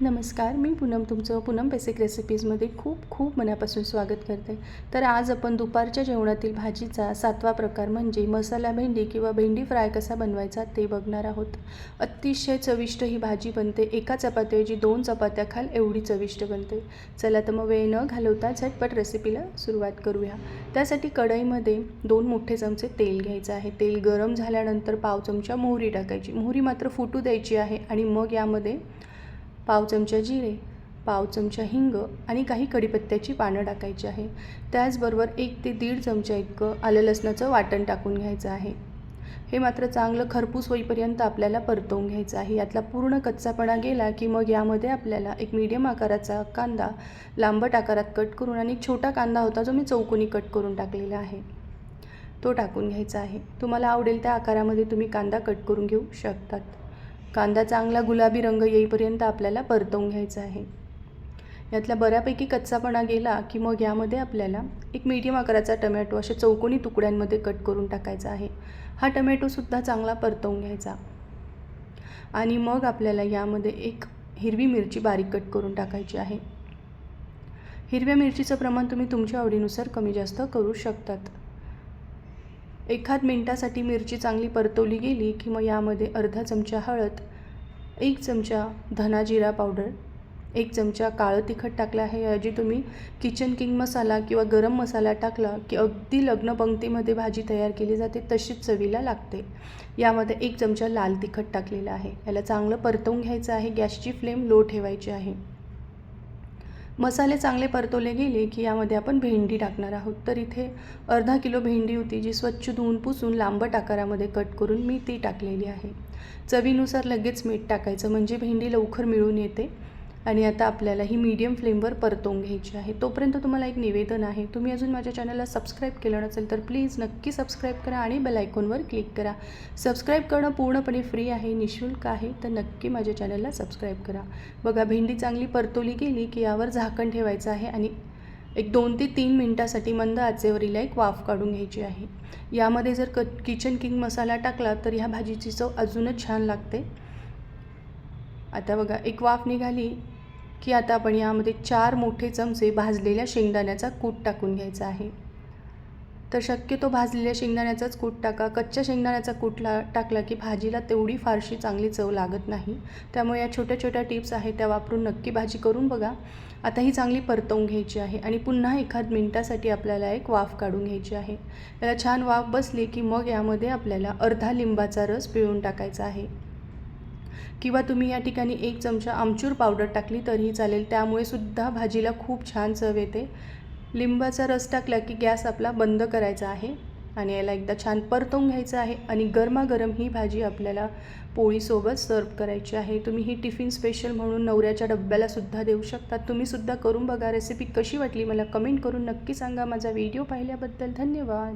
नमस्कार मी पूनम तुमचं पूनम बेसिक रेसिपीजमध्ये खूप खूप मनापासून स्वागत करते. तर आज आपण दुपारच्या जेवणातील भाजीचा सातवा प्रकार म्हणजे मसाला भेंडी किंवा भेंडी फ्राय कसा बनवायचा ते बघणार आहोत. अतिशय चविष्ट ही भाजी बनते. एका चपात्याऐवजी दोन चपात्या खाल एवढी चविष्ट बनते. चला तर मग वेळ न घालवता झटपट रेसिपीला सुरुवात करूया. त्यासाठी कढईमध्ये दोन मोठे चमचे तेल घ्यायचं आहे. तेल गरम झाल्यानंतर पाव चमचा मोहरी टाकायची. मोहरी मात्र फुटू द्यायची आहे आणि मग यामध्ये पाव चमचा जिरे पाव चमचा हिंग आणि काही कढीपत्त्याची पानं टाकायची आहे. त्याचबरोबर एक ते दीड चमचा इतकं आलं लसणाचं वाटण टाकून घ्यायचं आहे. हे मात्र चांगलं खरपूस होईपर्यंत आपल्याला परतवून घ्यायचं आहे. यातला पूर्ण कच्चापणा गेला की मग यामध्ये आपल्याला एक मीडियम आकाराचा कांदा लांबट आकारात कट करून आणि एक छोटा कांदा होता जो मी चौकोनी कट करून टाकलेला आहे. तो टाकून घ्यायचा आहे. तुम्हाला आवडेल त्या आकारामध्ये तुम्ही कांदा कट करून घेऊ शकतात. कांदा चांगला गुलाबी रंग येईपर्यंत आपल्याला परतवून घ्यायचा आहे. यातला बऱ्यापैकी कच्चापणा गेला की मग यामध्ये आपल्याला एक मीडियम आकाराचा टमॅटो असे चौकोनी तुकड्यांमध्ये कट करून टाकायचा आहे. हा टमॅटोसुद्धा चांगला परतवून घ्यायचा. आणि मग आपल्याला यामध्ये एक हिरवी मिरची बारीक कट करून टाकायची आहे. हिरव्या मिरचीचं प्रमाण तुम्ही तुमच्या आवडीनुसार कमी जास्त करू शकतात. एखाद मिनटासाठी मिरची चांगली परतवली गेली की मग यामध्ये अर्धा चमचा हळद एक चमचा धना जिरा पावडर एक चमचा काळं तिखट टाकलं आहे. याऐवजी तुम्ही किचन किंग मसाला किंवा गरम मसाला टाकला की अगदी लग्न पंक्तीमध्ये भाजी तयार केली जाते तशीच चवीला लागते. यामध्ये एक चमचा लाल तिखट टाकलेला आहे. याला चांगलं परतवून घ्यायचं आहे. गॅसची फ्लेम लो ठेवायची आहे. मसाले चांगले परतवले गेले की यामध्ये आपण भेंडी टाकणार आहोत. तर इथे अर्धा किलो भेंडी होती जी स्वच्छ धुवून पुसून लांबट आकारामध्ये कट करून मी ती टाकलेली आहे. चवीनुसार लगेच मीठ टाकायचं म्हणजे भेंडी लवकर मिळून येते. आणि आता आपल्याला ही मीडियम फ्लेमवर परतवून घ्यायची आहे. तोपर्यंत तुम्हाला एक निवेदन आहे. तुम्ही अजून माझ्या चॅनलला सबस्क्राईब केलं नसेल तर प्लीज नक्की सबस्क्राईब करा आणि बेल आयकॉनवर क्लिक करा. सबस्क्राईब करणं पूर्णपणे फ्री आहे निशुल्क आहे तर नक्की माझ्या चॅनलला सबस्क्राईब करा. बघा भेंडी चांगली परतवली गेली की यावर झाकण ठेवायचं आहे आणि एक दोन ते तीन मिनटासाठी मंद आचेवरीला एक वाफ काढून घ्यायची आहे. यामध्ये जर क किचन किंग मसाला टाकला तर ह्या भाजीची चव अजूनच छान लागते. आता बघा एक वाफ निघाली. की आता आपण यामध्ये चार मोठे चमचे भाजलेल्या शेंगदाण्याचा कूट टाकून घ्यायचा आहे. तर शक्यतो भाजलेल्या शेंगदाण्याचाच कूट टाका. कच्च्या शेंगदाण्याचा कूटला टाकला की भाजीला तेवढी फारशी चांगली चव लागत नाही. त्यामुळे या छोट्या छोट्या टिप्स आहेत त्या वापरून नक्की भाजी करून बघा. आता ही चांगली परतवून घ्यायची आहे आणि पुन्हा एखाद मिनटासाठी आपल्याला एक वाफ काढून घ्यायची आहे. त्याला छान वाफ बसली की मग यामध्ये आपल्याला अर्धा लिंबाचा रस पिळून टाकायचा आहे. किंवा तुम्ही या ठिकाणी एक चमचा आमचूर पावडर टाकली तरीही चालेल. त्यामुळे सुद्धा भाजीला खूप छान चव येते. लिंबाचा रस टाकला की गॅस आपला बंद करायचा आहे आणि याला एकदा छान परतवून घ्यायचं आहे आणि गरमागरम ही भाजी आपल्याला पोळीसोबत सर्व करायची आहे. तुम्ही ही टिफिन स्पेशल म्हणून नवऱ्याच्या डब्याला सुद्धा देऊ शकता. तुम्हीसुद्धा करून बघा रेसिपी कशी वाटली मला कमेंट करून नक्की सांगा. माझा व्हिडिओ पाहिल्याबद्दल धन्यवाद.